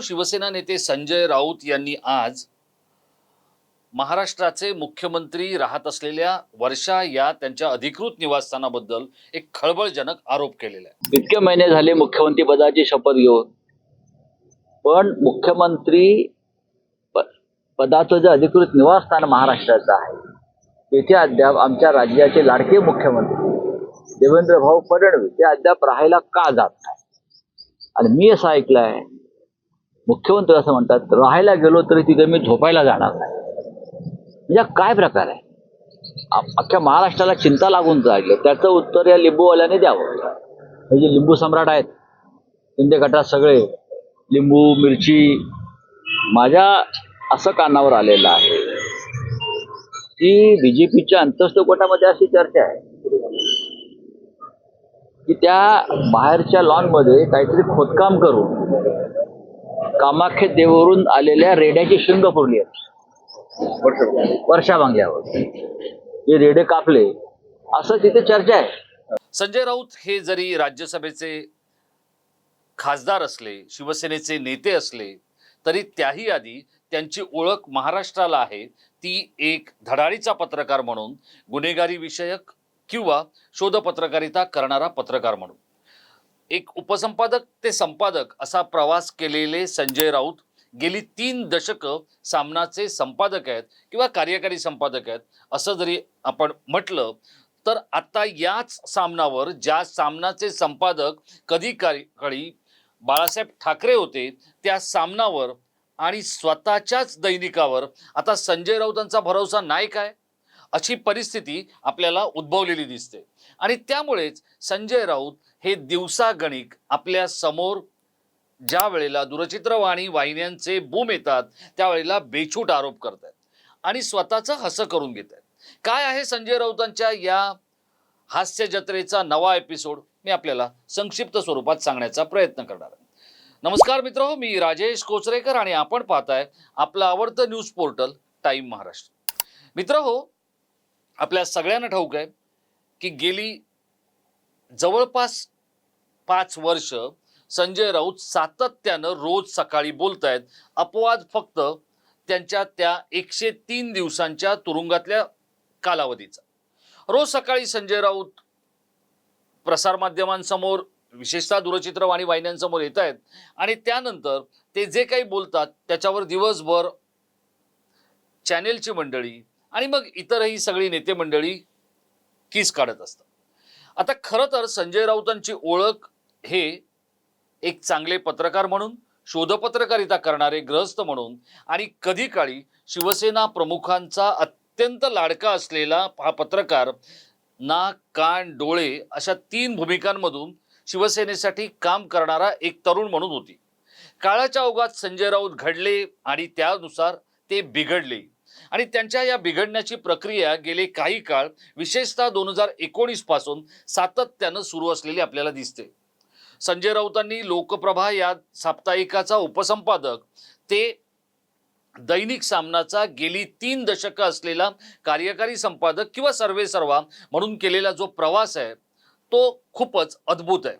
शिवसेना नेते संजय राऊत यांनी आज महाराष्ट्राचे मुख्यमंत्री राहत असलेल्या वर्षा या त्यांच्या अधिकृत निवासस्थानाबद्दल एक खळबळजनक आरोप केलेला आहे. इतके महिने झाले मुख्यमंत्री पदाची शपथ घेऊन. पण मुख्यमंत्री पदाचं जे अधिकृत निवासस्थान महाराष्ट्राचं आहे तेथे अद्याप आमच्या राज्याचे लाडके मुख्यमंत्री देवेंद्र भाऊ फडणवीस ते अद्याप राहायला का जात नाही आणि मी असं ऐकलंय मुख्यमंत्री असं म्हणतात राहायला गेलो तरी तिथे मी झोपायला जाणार नाही. म्हणजे काय प्रकार आहे? अख्ख्या महाराष्ट्राला चिंता लागून राहिलं त्याचं उत्तर या लिंबूवाल्याने द्यावं. हे जे लिंबू सम्राट आहेत शिंदे गटात सगळे लिंबू मिरची माझ्या असं कानावर आलेलं आहे. की बीजेपीच्या अंतस्थ गटामध्ये अशी चर्चा आहे. की त्या बाहेरच्या लॉनमध्ये काहीतरी खोदकाम करून कामाख्य देवरून आलेल्या रेड्याची शिंग पुरली आहेत वर्षा बांगल्यावर. हे रेडे कापले असं तिथे चर्चा आहे. संजय राऊत हे जरी राज्यसभेचे खासदार असले शिवसेनेचे नेते असले तरी त्याही आधी त्यांची ओळख महाराष्ट्राला आहे. ती एक धडाडीचा पत्रकार म्हणून गुन्हेगारी विषयक किंवा शोधपत्रकारिता करणारा पत्रकार म्हणून. एक उपसंपादक ते संपादक असा प्रवास केलेले संजय राऊत गेली तीन दशकं सामनाचे संपादक आहेत किंवा कार्यकारी संपादक आहेत. असं जरी आपण म्हटलं तर आता याच सामनावर ज्या सामनाचे संपादक कधी काळी बाळासाहेब ठाकरे होते त्या सामनावर आणि स्वतःच्याच दैनिकावर आता संजय राऊतांचा भरोसा नाही काय? अशी परिस्थिती आपल्याला उद्भवलेली दिसते. आणि त्यामुळेच संजय राऊत हे दिवसागणिक आपल्यासमोर ज्या वेळेला दूरचित्रवाणी वाहिन्यांचे बूम येतात त्यावेळेला बेछूट आरोप करतात आणि स्वतःचं हसं करून घेत आहेत काय आहे संजय राऊतांच्या या हास्य जत्रेचा नवा एपिसोड मी आपल्याला संक्षिप्त स्वरूपात सांगण्याचा प्रयत्न करणार आहे. नमस्कार मित्र मी राजेश कोचरेकर आणि आपण पाहताय आपलं आवडतं न्यूज पोर्टल टाईम महाराष्ट्र. मित्र हो आपल्या सगळ्यांना ठाऊक आहे की गेली जवळपास पाच वर्ष संजय राऊत सातत्यानं रोज सकाळी बोलतायत अपवाद फक्त त्यांच्या त्या एकशे तीन दिवसांच्या तुरुंगातल्या कालावधीचा. रोज सकाळी संजय राऊत प्रसारमाध्यमांसमोर विशेषतः दूरचित्रवाणी वाहिन्यांसमोर येत आहेत आणि त्यानंतर ते जे काही बोलतात त्याच्यावर दिवसभर चॅनेलची मंडळी आणि मग इतरही सगळी नेते मंडळी किस काढत असतात. आता खरं तर संजय राऊतांची ओळख हे एक चांगले पत्रकार म्हणून शोधपत्रकारिता करणारे ग्रहस्थ म्हणून आणि कधी काळी शिवसेना प्रमुखांचा अत्यंत लाडका असलेला हा पत्रकार नाक कान डोळे अशा तीन भूमिकांमधून शिवसेनेसाठी काम करणारा एक तरुण म्हणून होती. काळाच्या ओघात संजय राऊत घडले आणि त्यानुसार ते बिघडले. आणि त्यांच्या या बिघडण्याची प्रक्रिया गेले काही काळ विशेषतः दोन हजार एकोणीसपासून सातत्यानं सुरू असलेली आपल्याला दिसते. संजय राऊतांनी लोकप्रभा या साप्ताहिकाचा उपसंपादक ते दैनिक सामनाचा गेली तीन दशकं असलेला कार्यकारी संपादक किंवा सर्वे सर्वा म्हणून केलेला जो प्रवास आहे तो खूपच अद्भुत आहे.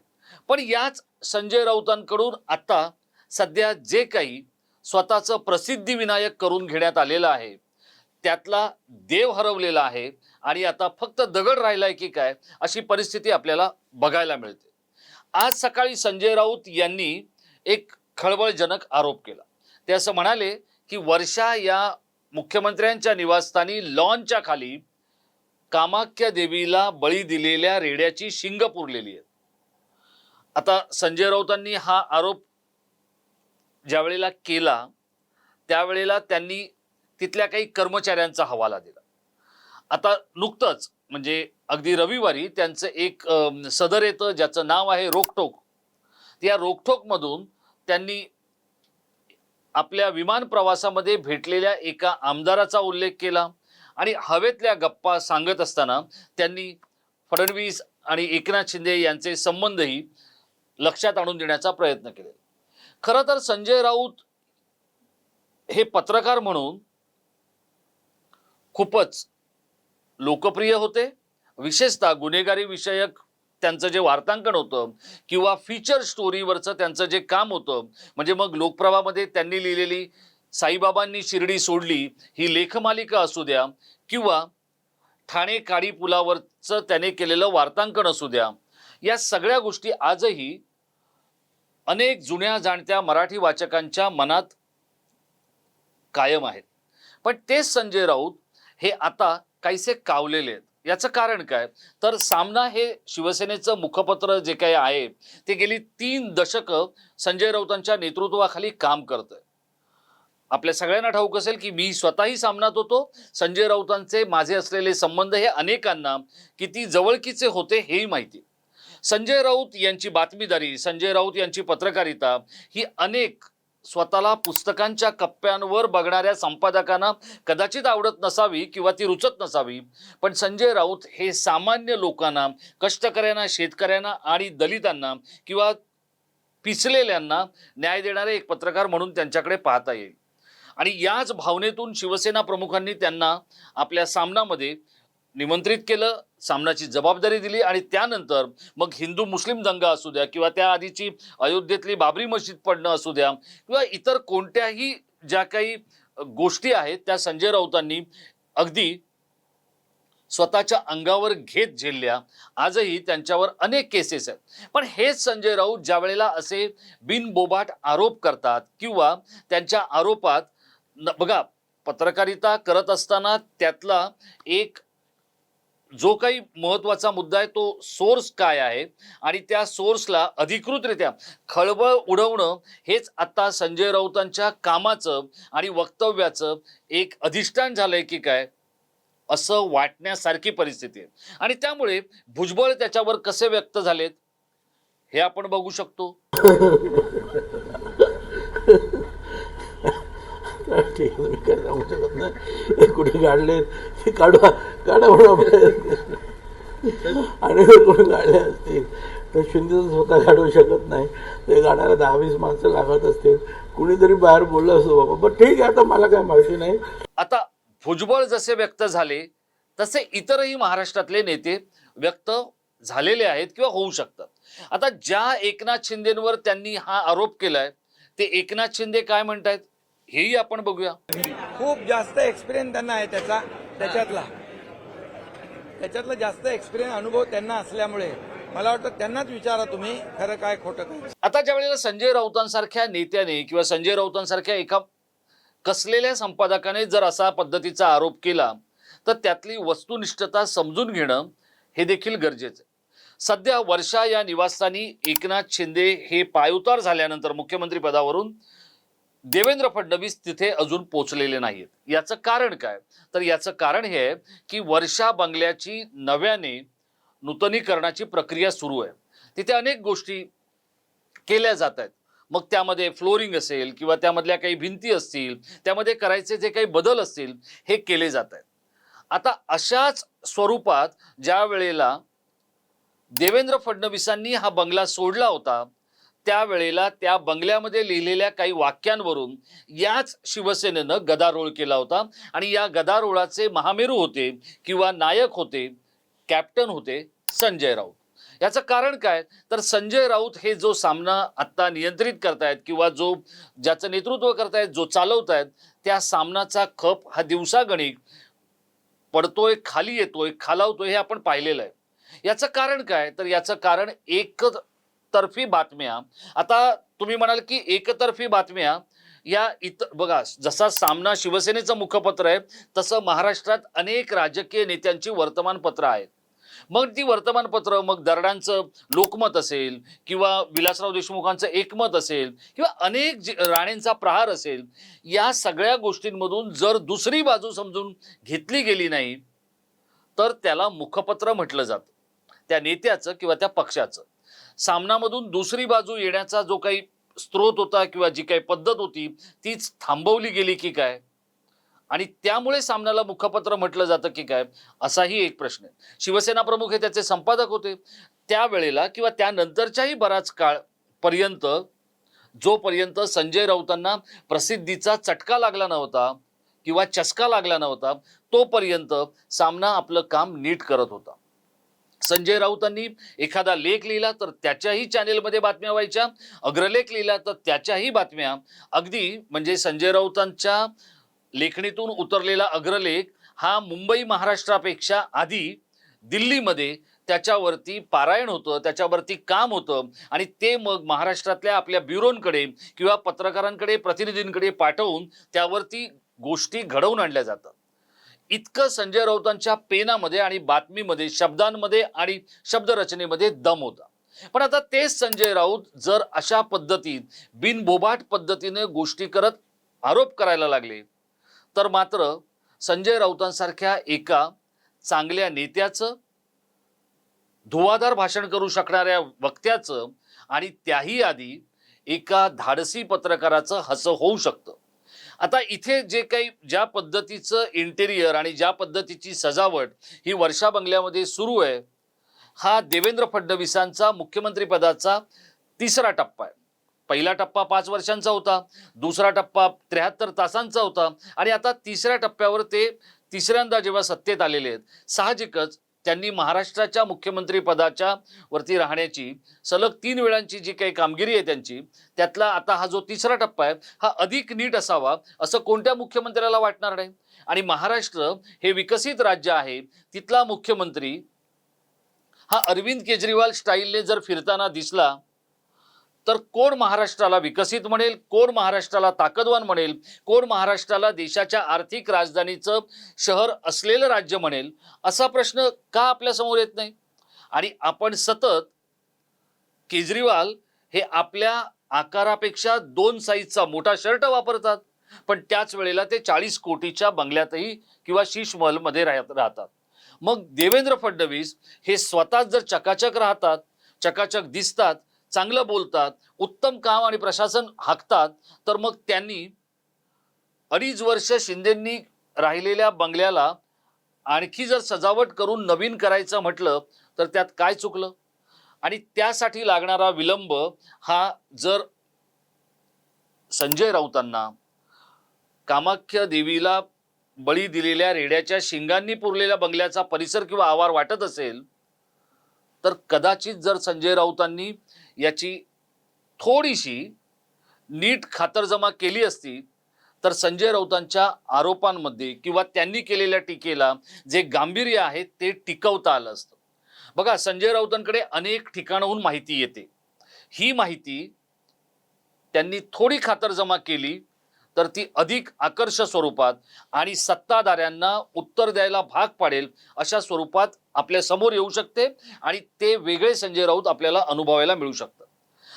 पण याच संजय राऊतांकडून आता सध्या जे काही स्वतःचं प्रसिद्धी विनायक करून घेण्यात आलेलं आहे त्यातला देव हरवलेला आहे आणि आता फक्त दगड राहिलाय की काय अशी परिस्थिती आपल्याला बघायला मिळते. आज सकाळी संजय राऊत यांनी एक खळबळजनक आरोप केला. ते असं म्हणाले की वर्षा या मुख्यमंत्र्यांच्या निवासस्थानी लॉनच्या खाली कामाख्या देवीला बळी दिलेल्या रेड्याची शिंग पुरलेली आहे आता संजय राऊतांनी हा आरोप ज्यावेळेला केला त्यावेळेला त्यांनी तिथल्या काही कर्मचाऱ्यांचा हवाला दिला. आता नुकतंच म्हणजे अगदी रविवारी त्यांचं एक सदर येतं ज्याचं नाव आहे रोकटोक त्या रोकटोकमधून त्यांनी आपल्या विमान प्रवासामध्ये भेटलेल्या एका आमदाराचा उल्लेख केला आणि हवेतल्या गप्पा सांगत असताना त्यांनी फडणवीस आणि एकनाथ शिंदे यांचे संबंधही लक्षात आणून देण्याचा प्रयत्न केला खरं तर संजय राऊत हे पत्रकार म्हणून खूपच लोकप्रिय होते. विशेषतः गुन्हेगारी विषयक त्यांचं जे वार्तांकन होतं किंवा फीचर स्टोरीवरचं त्यांचं जे काम होतं म्हणजे मग लोकप्रभामध्ये त्यांनी लिहिलेली साईबाबांनी शिर्डी सोडली ही लेखमालिका असू द्या किंवा ठाणे काडी पुलावरचं त्याने केलेलं वार्तांकन असू द्या या सगळ्या गोष्टी आजही अनेक जुन्या जाणत्या मराठी वाचकांच्या मनात कायम आहेत. पण तेच संजय राऊत हे आता काहीसे कावलेले आहेत. याचं कारण काय? तर सामना हे शिवसेनेचं मुखपत्र जे काही आहे ते गेली तीन दशकं संजय राऊतांच्या नेतृत्वाखाली काम करतंय. आपल्या सगळ्यांना ठाऊक असेल की मी स्वतःही सामनात होतो. संजय राऊतांचे माझे असलेले संबंध हे अनेकांना किती जवळकीचे होते हेही माहिती. संजय राऊत यांची बातमीदारी संजय राऊत यांची पत्रकारिता ही अनेक स्वतःला पुस्तकांच्या कप्प्यांवर बघणाऱ्या संपादकांना कदाचित आवडत नसावी किंवा ती रुचत नसावी. पण संजय राऊत हे सामान्य लोकांना कष्टकऱ्यांना शेतकऱ्यांना आणि दलितांना किंवा पिचलेल्यांना न्याय देणारे एक पत्रकार म्हणून त्यांच्याकडे पाहता येईल. आणि याच भावनेतून शिवसेना प्रमुखांनी त्यांना आपल्या सामनामध्ये निमंत्रित केलं. सामनाची जबाबदारी दिली आणि त्यानंतर मग हिंदू मुस्लिम दंगा असू द्या किंवा त्या आधीची अयोध्येतली बाबरी मशीद पडणं असू द्या किंवा इतर कोणत्याही ज्या काही गोष्टी आहेत त्या संजय राऊतांनी अगदी स्वतःच्या अंगावर घेत झेलल्या. आजही त्यांच्यावर अनेक केसेस आहेत. पण हेच संजय राऊत ज्या वेळेला असे बिनबोबाट आरोप करतात किंवा त्यांच्या आरोपात न बघा पत्रकारिता करत असताना त्यातला एक जो काही महत्त्वाचा मुद्दा आहे तो सोर्स काय आहे? आणि त्या सोर्सला अधिकृतरित्या खळबळ उडवणं हेच आता संजय राऊतांच्या कामाचं आणि वक्तव्याचं एक अधिष्ठान झालंय की काय? असं वाटण्यासारखी परिस्थिती आहे. आणि त्यामुळे भुजबळ त्याच्यावर कसे व्यक्त झालेत हे आपण बघू शकतो. ठीक आहे, शकत नाही. कुठे काढले? ते काढा. काढा म्हणून. आणि जर काढले असतील? तर शिंदे स्वतः काढू शकत नाही. ते गाण्याला दहा वीस माणसं लागत असतील. कुणीतरी बाहेर बोललं असतो बाबा पण ठीक आहे आता मला काय माहिती नाही. आता भुजबळ जसे व्यक्त झाले तसे इतरही महाराष्ट्रातले नेते व्यक्त झालेले आहेत किंवा होऊ शकतात. आता ज्या एकनाथ शिंदेवर त्यांनी हा आरोप केलाय ते एकनाथ शिंदे काय म्हणतायत? हेही आपण बघूया. खूप जास्त एक्सपिरियन्स त्यांना आहे त्याचा त्याच्यातला. त्याच्यातला जास्त एक्सपिरियन्स अनुभव त्यांना असल्यामुळे. मला वाटतं त्यांनाच विचारा तुम्ही खरं काय खोटं काय. आता ज्या वेळेला संजय राऊतांसारख्या नेत्याने किंवा संजय राऊतांसारख्या एका कसलेल्या संपादकाने जर असा पद्धतीचा आरोप केला तर त्यातली वस्तुनिष्ठता समजून घेणं हे देखील गरजेचं आहे. सध्या वर्षा या निवासस्थानी एकनाथ शिंदे हे पायउतार झाल्यानंतर मुख्यमंत्री पदावरून देवेंद्र फडणवीस तिथे अजून पोचलेले नाहीत. याचं कारण काय? तर याचं कारण हे आहे की वर्षा बंगल्याची नव्याने नूतनीकरणाची प्रक्रिया सुरू आहे. तिथे अनेक गोष्टी केल्या जात आहेत. मग त्यामध्ये फ्लोरिंग असेल किंवा त्यामधल्या काही भिंती असतील त्यामध्ये करायचे जे काही बदल असतील हे केले जात आहेत. आता अशाच स्वरूपात ज्या वेळेला देवेंद्र फडणवीसांनी हा बंगला सोडला होता त्यावेळेला त्या बंगल्यामध्ये लिहिलेल्या काही वाक्यांवरून याच शिवसेनेनं गदारोळ केला होता. आणि या गदारोळाचे महामेरू होते किंवा नायक होते कॅप्टन होते संजय राऊत. याचं कारण काय? तर संजय राऊत हे जो सामना आत्ता नियंत्रित करतायत किंवा जो ज्याचं नेतृत्व करतायत जो चालवतायत त्या सामनाचा खप हा दिवसागणिक पडतोय खाली येतोय खालावतोय हे आपण पाहिलेलं आहे. याचं कारण काय? तर याचं कारण तर्फी बातम्या. आता तुम्ही म्हणाल की एकतर्फी बातम्या या इतर बघा जसा सामना शिवसेनेचं मुखपत्र आहे तसं महाराष्ट्रात अनेक राजकीय नेत्यांची वर्तमानपत्र आहेत. मग ती वर्तमानपत्र मग दरडांचं लोकमत असेल किंवा विलासराव देशमुखांचं एकमत असेल किंवा अनेक राणेंचा प्रहार असेल या सगळ्या गोष्टींमधून जर दुसरी बाजू समजून घेतली गेली नाही तर त्याला मुखपत्र म्हटलं जातं. त्या नेत्याचं किंवा त्या पक्षाचं. सामनामधून दुसरी बाजू येण्याचा जो काही स्रोत होता किंवा जी काही पद्धत होती तीच थांबवली गेली की काय? आणि त्यामुळे सामन्याला मुखपत्र म्हटलं जातं की काय? असाही एक प्रश्न आहे. शिवसेना प्रमुख हे त्याचे संपादक होते. त्यावेळेला किंवा त्यानंतरच्याही बराच काळ पर्यंत जोपर्यंत संजय राऊतांना प्रसिद्धीचा चटका लागला नव्हता किंवा चस्का लागला नव्हता तोपर्यंत सामना आपलं काम नीट करत होता. संजय राऊतांनी एखादा लेख लिहिला तर त्याच्याही चॅनेलमध्ये बातम्या व्हायच्या. अग्रलेख लिहिला तर त्याच्याही बातम्या. अगदी म्हणजे संजय राऊतांच्या लेखणीतून उतरलेला अग्रलेख हा मुंबई महाराष्ट्रापेक्षा आधी दिल्लीमध्ये त्याच्यावरती पारायण होतं त्याच्यावरती काम होतं आणि ते मग महाराष्ट्रातल्या आपल्या ब्युरोंकडे किंवा पत्रकारांकडे प्रतिनिधींकडे पाठवून त्यावरती गोष्टी घडवून आणल्या जातात. इतकं संजय राऊतांच्या पेनामध्ये आणि बातमीमध्ये शब्दांमध्ये आणि शब्दरचनेमध्ये दम होता. पण आता तेच संजय राऊत जर अशा पद्धतीत बिनभोबाट पद्धतीने गोष्टी करत आरोप करायला लागले तर मात्र संजय राऊतांसारख्या एका चांगल्या नेत्याचं धुवाधार भाषण करू शकणाऱ्या वक्त्याचं आणि त्याही आधी एका धाडसी पत्रकाराचं हसं होऊ शकतं. आता इथे जे काही ज्या पद्धतीचं इंटेरियर आणि ज्या पद्धतीची सजावट ही वर्षा बंगल्यामध्ये सुरू आहे हा देवेंद्र फडणवीसांचा मुख्यमंत्रीपदाचा तिसरा टप्पा आहे. पहिला टप्पा पाच वर्षांचा होता दुसरा टप्पा त्र्याहत्तर तासांचा होता आणि आता तिसऱ्या टप्प्यावर ते तिसऱ्यांदा जेव्हा सत्तेत आलेले आहेत साहजिकच त्यांनी महाराष्ट्राच्या मुख्यमंत्रीपदाच्या वरती राहण्याची सलग तीन वेळांची जी काही कामगिरी आहे त्यांची त्यातला आता हा जो तिसरा टप्पा आहे हा अधिक नीट असावा असं कोणत्या मुख्यमंत्र्याला वाटणार नाही? आणि महाराष्ट्र हे विकसित राज्य आहे तिथला मुख्यमंत्री हा अरविंद केजरीवाल स्टाईलने जर फिरताना दिसला तर कोण महाराष्ट्राला विकसित म्हणेल कोण महाराष्ट्राला ताकदवान म्हणेल कोण महाराष्ट्राला देशाच्या आर्थिक राजधानीचं शहर असलेलं राज्य म्हणेल असा प्रश्न का आपल्यासमोर येत नाही? आणि आपण सतत केजरीवाल हे आपल्या आकारापेक्षा दोन साईजचा मोठा शर्ट वापरतात पण त्याच वेळेला ते चाळीस कोटीच्या बंगल्यातही किंवा शीश महलमध्ये राहत राहतात. मग देवेंद्र फडणवीस हे स्वतःच जर चकाचक राहतात चकाचक दिसतात चांगलं बोलतात उत्तम काम आणि प्रशासन हाकतात तर मग त्यांनी अडीच वर्ष शिंदेंनी राहिलेल्या बंगल्याला आणखी जर सजावट करून नवीन करायचं म्हटलं तर त्यात काय चुकलं? आणि त्यासाठी लागणारा विलंब हा जर संजय राऊतांना कामाख्या देवीला बळी दिलेल्या रेड्याच्या शिंगांनी पुरलेल्या बंगल्याचा परिसर किंवा आवार वाटत असेल तर कदाचित जर संजय राऊतांनी याची थोडीशी नीट खातरजमा केली असती तर संजय राऊतांच्या आरोपांमध्ये किंवा त्यांनी केलेल्या टीकेला जे गांभीर्य आहे ते टिकवता आलं असतं. बघा संजय राऊतांकडे अनेक ठिकाणाहून माहिती येते. ही माहिती त्यांनी थोडी खातरजमा केली तर ती अधिक आकर्ष स्वरूपात आणि सत्ताधाऱ्यांना उत्तर द्यायला भाग पाडेल अशा स्वरूपात आपल्यासमोर येऊ शकते आणि ते वेगळे संजय राऊत आपल्याला अनुभवायला मिळू शकतं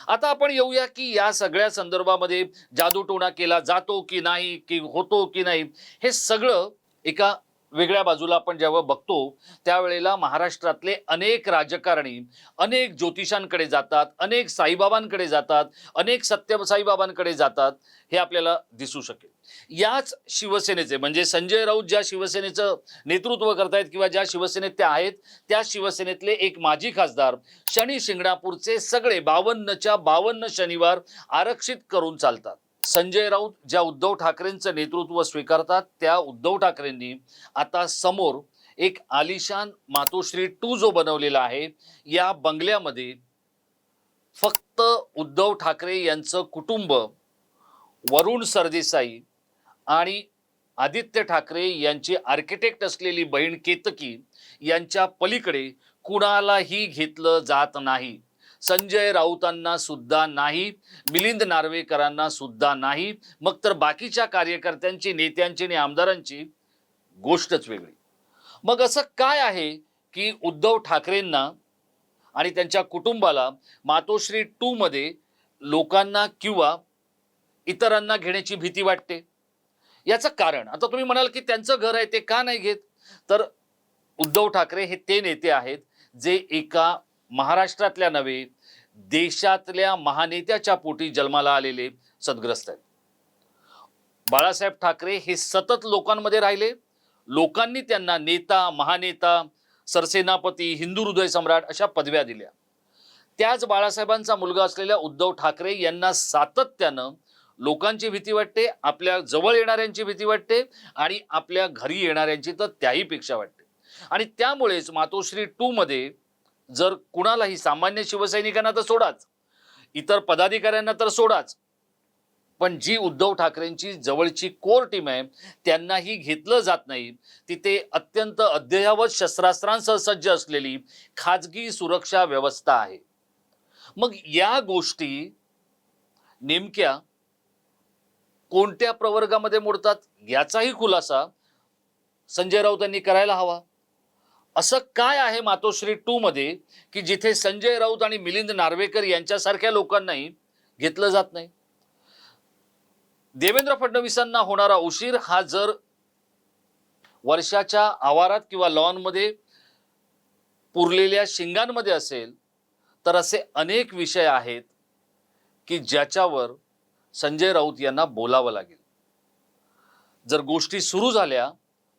आता आपण येऊया की या सगळ्या संदर्भामध्ये जादूटोणा केला जातो की नाही की होतो की नाही हे सगळं एका वेगळ्या बाजूला आपण जेव्हा बघतो त्यावेळेला महाराष्ट्रातले अनेक राजकारणी अनेक ज्योतिषांकडे जातात अनेक साईबाबांकडे जातात अनेक सत्य साईबाबांकडे जातात हे आपल्याला दिसू शकेल. याच शिवसेनेचे म्हणजे संजय राऊत ज्या शिवसेनेचं नेतृत्व करतायत किंवा ज्या शिवसेनेत ते आहेत त्या शिवसेनेतले एक माजी खासदार शनी शिंगणापूरचे सगळे बावन्नच्या बावन्न शनिवार आरक्षित करून चालतात. संजय राऊत ज्या उद्धव ठाकरेंचं नेतृत्व स्वीकारतात त्या उद्धव ठाकरेंनी आता समोर एक आलिशान मातोश्री टू जो बनवलेला आहे या बंगल्यामध्ये फक्त उद्धव ठाकरे यांचं कुटुंब वरुण सरदेसाई आणि आदित्य ठाकरे यांची आर्किटेक्ट असलेली बहीण केतकी यांच्या पलीकडे कुणालाही घेतलं जात नाही. संजय राऊतांना सुद्धा नाही मिलिंद नार्वेकरांना सुद्धा नाही. मग तर बाकीच्या कार्यकर्त्यांची नेत्यांची आणि आमदारांची गोष्टच वेगळी. मग असं काय आहे की उद्धव ठाकरेंना आणि त्यांच्या कुटुंबाला मातोश्री टू मध्ये लोकांना किंवा इतरांना घेण्याची भीती वाटते? याचं कारण आता तुम्ही म्हणाल की त्यांचं घर आहे ते का नाही घेत? तर उद्धव ठाकरे हे ते नेते आहेत जे एका महाराष्ट्रातल्या नव्हे देशातल्या महानेत्याच्या पोटी जन्माला आलेले सद्ग्रस्त आहेत. बाळासाहेब ठाकरे हे सतत लोकांमध्ये राहिले. लोकांनी त्यांना नेता महानेता सरसेनापती हिंदू हृदय सम्राट अशा पदव्या दिल्या. त्याच बाळासाहेबांचा मुलगा असलेल्या उद्धव ठाकरे यांना सातत्यानं लोकांची भीती वाटते आपल्या जवळ येणाऱ्यांची भीती वाटते आणि आपल्या घरी येणाऱ्यांची तर त्याही पेक्षा वाटते. आणि त्यामुळेच मातोश्री टू मध्ये जर कुणालाही सामान्य शिवसैनिकांना तर सोडाच. इतर पदाधिकाऱ्यांना तर सोडाच. पण जी उद्धव ठाकरेंची जवळची कोर टीम आहे त्यांनाही घेतलं जात नाही. तिथे अत्यंत अद्ययावत शस्त्रास्त्रांसह सज्ज असलेली खाजगी सुरक्षा व्यवस्था आहे. मग या गोष्टी नेमक्या कोणत्या प्रवर्गामध्ये मोडतात? याचाही खुलासा संजय राऊत यांनी करायला हवा. असं काय आहे मातोश्री टू मध्ये की जिथे संजय राऊत आणि मिलिंद नार्वेकर यांच्यासारख्या लोकांनाही घेतलं जात नाही? देवेंद्र फडणवीसांना होणारा उशीर हा जर वर्षाच्या आवारात किंवा लॉनमध्ये पुरलेल्या शिंगांमध्ये असेल तर असे अनेक विषय आहेत की ज्याच्यावर संजय राऊत यांना बोलावं लागेल. जर गोष्टी सुरू झाल्या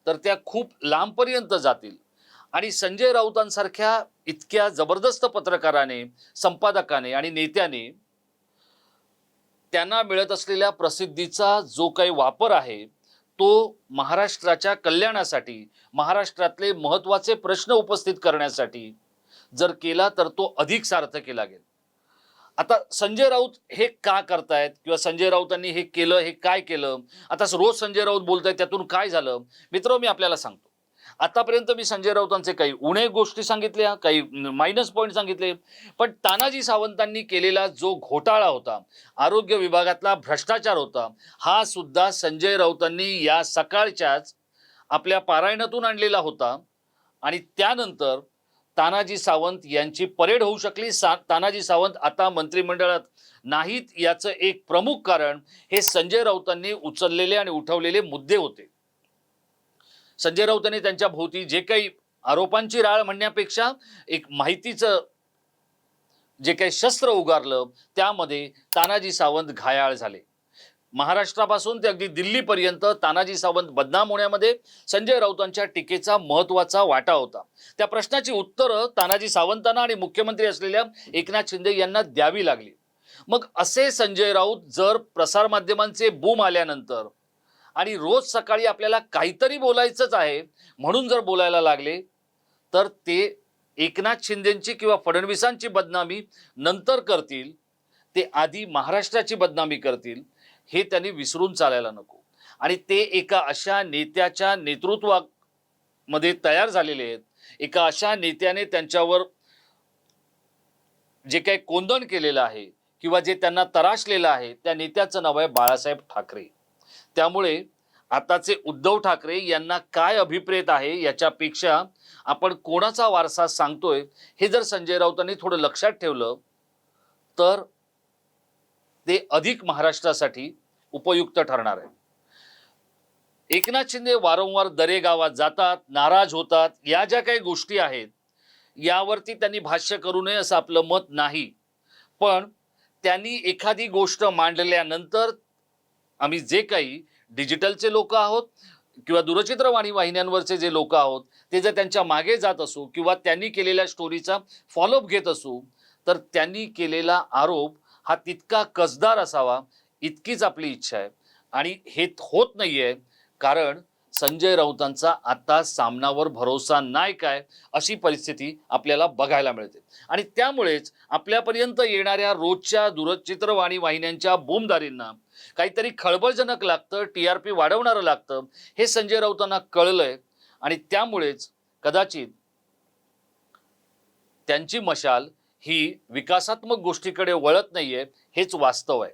तर त्या खूप लांबपर्यंत जातील. आणि संजय राऊतांसारख्या इतक्या जबरदस्त पत्रकाराने संपादकाने आणि नेत्याने त्यांना मिळत असलेल्या प्रसिद्धीचा जो काही वापर आहे तो महाराष्ट्राच्या कल्याणासाठी महाराष्ट्रातले महत्त्वाचे प्रश्न उपस्थित करण्यासाठी जर केला तर तो अधिक सार्थकी लागेल. आता संजय राऊत हे का करतायत किंवा संजय राऊतांनी हे केलं हे काय केलं? आता रोज संजय राऊत बोलतायत त्यातून काय झालं? मित्र मी आपल्याला सांगतो. आतापर्यंत मी संजय राऊतांचे काही उणे गोष्टी सांगितल्या काही मायनस पॉईंट सांगितले. पण तानाजी सावंतांनी केलेला जो घोटाळा होता आरोग्य विभागातला भ्रष्टाचार होता हा सुद्धा संजय राऊतांनी या सकाळच्याच आपल्या पारायणातून आणलेला होता. आणि त्यानंतर तानाजी सावंत यांची परेड होऊ शकली. सा तानाजी सावंत आता मंत्रिमंडळात नाहीत याचं एक प्रमुख कारण हे संजय राऊतांनी उचललेले आणि उठवलेले मुद्दे होते. संजय राऊतांनी त्यांच्या भोवती जे काही आरोपांची राळ म्हणण्यापेक्षा एक माहितीचं जे काही शस्त्र उगारलं त्यामध्ये तानाजी सावंत घायाळ झाले. महाराष्ट्रापासून ते अगदी दिल्लीपर्यंत तानाजी सावंत बदनाम होण्यामध्ये संजय राऊतांच्या टीकेचा महत्त्वाचा वाटा होता. त्या प्रश्नाची उत्तरं तानाजी सावंतांना आणि मुख्यमंत्री असलेल्या एकनाथ शिंदे यांना द्यावी लागली. मग असे संजय राऊत जर प्रसारमाध्यमांचे बूम आल्यानंतर आणि रोज सकाळी आपल्याला काहीतरी बोलायचंच आहे म्हणून जर बोलायला लागले तर ते एकनाथ शिंदेची किंवा फडणवीसांची बदनामी नंतर करतील ते आधी महाराष्ट्राची बदनामी करतील हे त्यांनी विसरून चालायला नको. आणि ते एका अशा नेत्याच्या नेतृत्वामध्ये तयार झालेले आहेत एका अशा नेत्याने त्यांच्यावर जे काही कोंदण केलेलं आहे किंवा जे त्यांना तराशलेलं आहे त्या नेत्याचं नाव आहे बाळासाहेब ठाकरे. त्यामुळे आताचे उद्धव ठाकरे यांना काय अभिप्रेत आहे याच्यापेक्षा आपण कोणाचा वारसा सांगतोय हे जर संजय राऊतांनी थोडं लक्षात ठेवलं तर ते अधिक महाराष्ट्रासाठी उपयुक्त ठरणार आहे. एकनाथ शिंदे वारंवार दरे गावात जातात नाराज होतात या ज्या काही गोष्टी आहेत यावरती त्यांनी भाष्य करू नये असं आपलं मत नाही. पण त्यांनी एखादी गोष्ट मांडल्यानंतर आम्ही जे काही डिजिटलचे लोक आहोत किंवा दूरचित्रवाणी वाहिन्यांवरचे जे लोक आहोत ते जर त्यांच्या मागे जात असू किंवा त्यांनी केलेल्या स्टोरीचा फॉलोअप घेत असू तर त्यांनी केलेला आरोप हा तितका कसदार असावा इतकीच आपली इच्छा आहे. आणि हे होत नाही आहे कारण संजय राऊतांचा आता सामनावर भरोसा नाही काय अशी परिस्थिती आपल्याला बघायला मिळते. आणि त्यामुळेच आपल्यापर्यंत येणाऱ्या रोजच्या दूरचित्रवाणी वाहिन्यांच्या बोमदारींना काहीतरी खळबळजनक लागतं टी आर पी वाढवणारं लागतं हे संजय राऊतांना कळलंय. आणि त्यामुळेच कदाचित त्यांची मशाल ही विकासात्मक गोष्टीकडे वळत नाहीये हेच वास्तव आहे.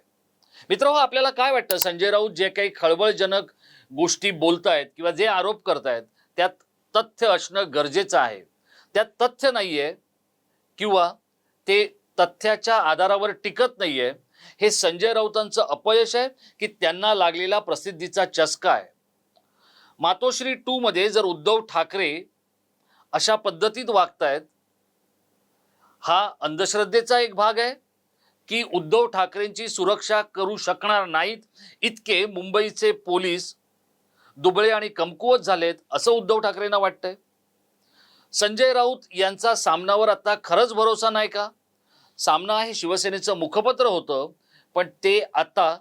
मित्र आपल्याला काय वाटतं? संजय राऊत जे काही खळबळजनक गोष्टी बोलतायत किंवा जे आरोप करतायत त्यात तथ्य असणं गरजेचं आहे. त्यात तथ्य नाहीये किंवा ते तथ्याच्या आधारावर टिकत नाही आहे हे संजय राऊतांचं अपयश आहे की त्यांना लागलेला प्रसिद्धीचा चस्का आहे. मातोश्री टू मध्ये जर उद्धव ठाकरे अशा पद्धतीत वागतायत हा अंधश्रद्धेचा एक भाग आहे की उद्धव ठाकरेंची सुरक्षा करू शकणार नाहीत इतके मुंबईचे पोलीस दुबळे आणि कमकुवत झालेत असं उद्धव ठाकरेंना वाटतंय? संजय राऊत यांचा सामनावर आता खरंच भरोसा नाही का? सामना हे शिवसेनेचं मुखपत्र होतं पण ते आता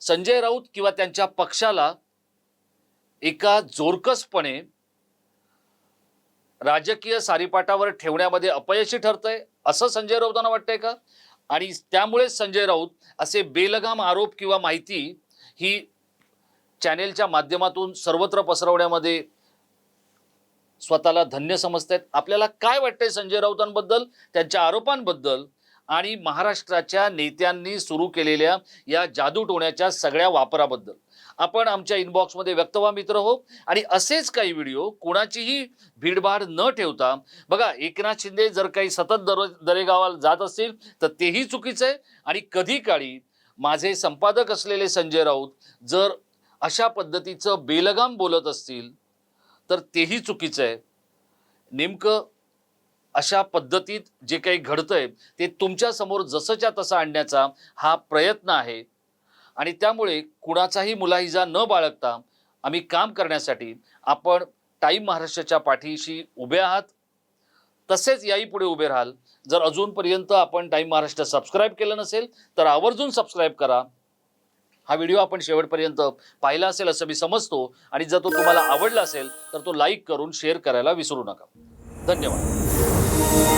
संजय राऊत किंवा त्यांच्या पक्षाला एका जोरकसपणे राजकीय सारीपाटावर ठेवण्यामध्ये अपयशी ठरतंय असं संजय राऊतांना वाटतंय का? आणि त्यामुळेच संजय राऊत असे बेलगाम आरोप किंवा माहिती ही चॅनेलच्या माध्यमातून सर्वत्र पसरवण्यामध्ये स्वतःला धन्य समजतायत. आपल्याला काय वाटतंय संजय राऊतांबद्दल त्यांच्या आरोपांबद्दल आणि महाराष्ट्राच्या नेत्यांनी सुरू केलेल्या या जादूटोण्याच्या सगळ्या वापराबद्दल. आपण आमच्या इनबॉक्समध्ये व्यक्त व्हा मित्र हो आणि असेच काही व्हिडिओ कोणाचीही भीडभाड न ठेवता बघा एकनाथ शिंदे जर काही सतत दर दरेगावाला जात असतील तर तेही चुकीचं आहे आणि कधी काळी माझे संपादक असलेले संजय राऊत जर अशा पद्धतीचं बेलगाम बोलत असतील तर तेही चुकीचं आहे. नेमकं अशा पद्धतीत जे काही घडतंय ते तुमच्यासमोर जसंच्या तसं आणण्याचा हा प्रयत्न आहे. आणि त्यामुळे कुणाचाही मुलाहिजा न बाळगता आम्ही काम करण्यासाठी आपण टाईम महाराष्ट्राच्या पाठीशी उभे आहात. तसेच याही पुढे उभे राहाल. जर अजूनपर्यंत आपण टाईम महाराष्ट्र सबस्क्राईब केलं नसेल तर आवर्जून सबस्क्राईब करा. हा व्हिडिओ आपण शेवटपर्यंत पाहिला असेल असं मी समजतो. आणि जर तो तुम्हाला आवडला असेल तर तो लाईक करून शेअर करायला विसरू नका. धन्यवाद.